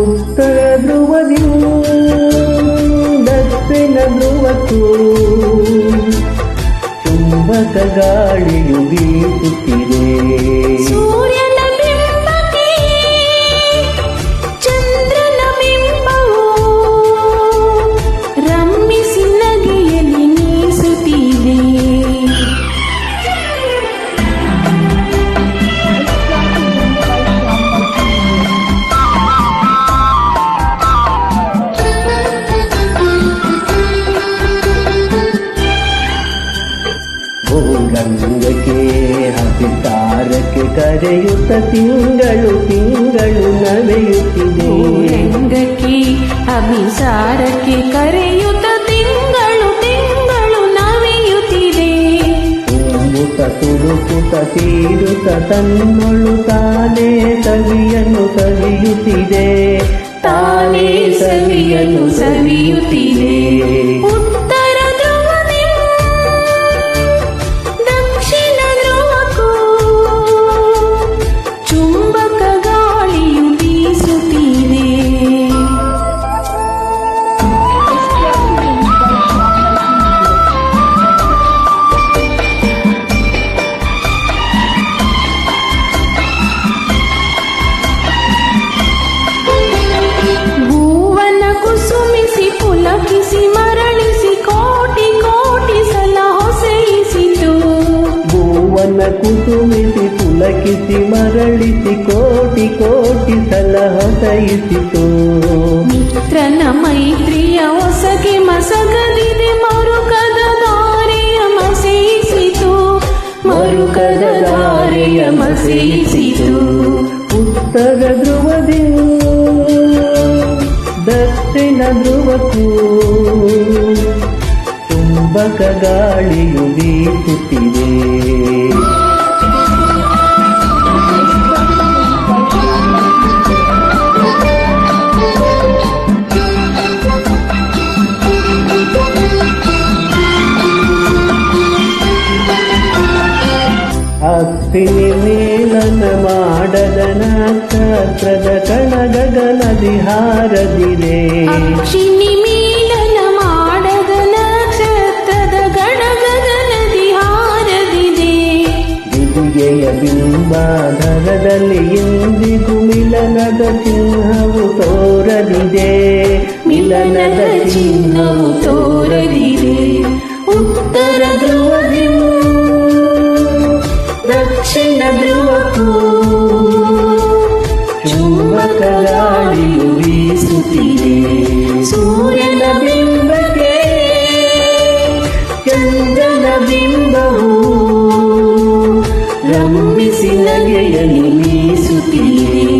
ಉತ್ತರ ಧ್ರುವದಿಯೂ ದಕ್ಷಿಣ ಧ್ರುವಕ್ಕೂ ಚುಂಬಕ ಗಾಳಿಯು ಬೀಸುತ್ತಿದೆ ಹಸಿತಾರಕ್ಕೆ ಕರೆಯುತ್ತ ತಿಂಗಳು ತಿಂಗಳು ನಡೆಯುತ್ತಿದೆ. ರಂಗಕ್ಕೆ ಅಭಿಸಾರಕ್ಕೆ ಕರೆಯುತ್ತ ತಿಂಗಳು ತಿಂಗಳು ನವೆಯುತ್ತಿದೆ ತುಂಬುತ್ತ ತುಳುಕುತ್ತ ತೀರುತ ತನ್ನೊಳು ತಾನೇ ಸವಿಯನ್ನು ಸವಿಯುತ್ತಿದೆ. ತಾನೇ ಸವಿಯನ್ನು ಸವಿಯುತ್ತಿದೆ. ಪುಲಕಿಸಿ ಮರಳಿಸಿ ಕೋಟಿ ಕೋಟಿ ಸಲ ಹೊಸೆಯಿಸಿತು. ಭೂವನ ಕುಟುಂಬಿಸಿ ಪುಲಕಿಸಿ ಮರಳಿಸಿ ಕೋಟಿ ಕೋಟಿ ಸಲ ಹೊಸಯಿಸಿತು. ಮಿತ್ರನ ಮೈತ್ರಿಯ ಹೊಸಗೆ ಮಸಗಲಿದೆ ಮರುಕದ ದಾರಿಯ ಮಸೆಯಿಸಿತು. ಮರುಕದ ದಾರಿಯ ಮಸೆಯಿಸಿತು. ಪುಸ್ತಕ ಧ್ರುವದಿ ದಕ್ಷಿಣ ಧ್ರುವಕ್ಕೂ ತುಂಬಕ ಗಾಳಿಯು ಬೀಸುತ್ತಿದೆ. ಅತ್ತಿನಿ ಮಾಡದನ ಮಾಡದ ನಕ್ಷತ್ರದ ಕಣ ಗಗನದಿ ಹಾರದಿದೆ ಮೀಲನ ಮಾಡದ ನಕ್ಷತ್ರದ ಗಣಗಗನದಿ ಹಾರದಿದೆ ವಿದಿಗೆಯ ಬಿಂಬಾಧರದಲ್ಲಿ ಇಂದಿಗೂ ಮಿಲನದ ಚಿಹ್ನವು ತೋರಲಿದೆ. ಮಿಲನದ ಚಿಹ್ನವು ತೋರದಿದೆ ಲಗೆಯಲು ಮೀಸುತ್ತೀರಿ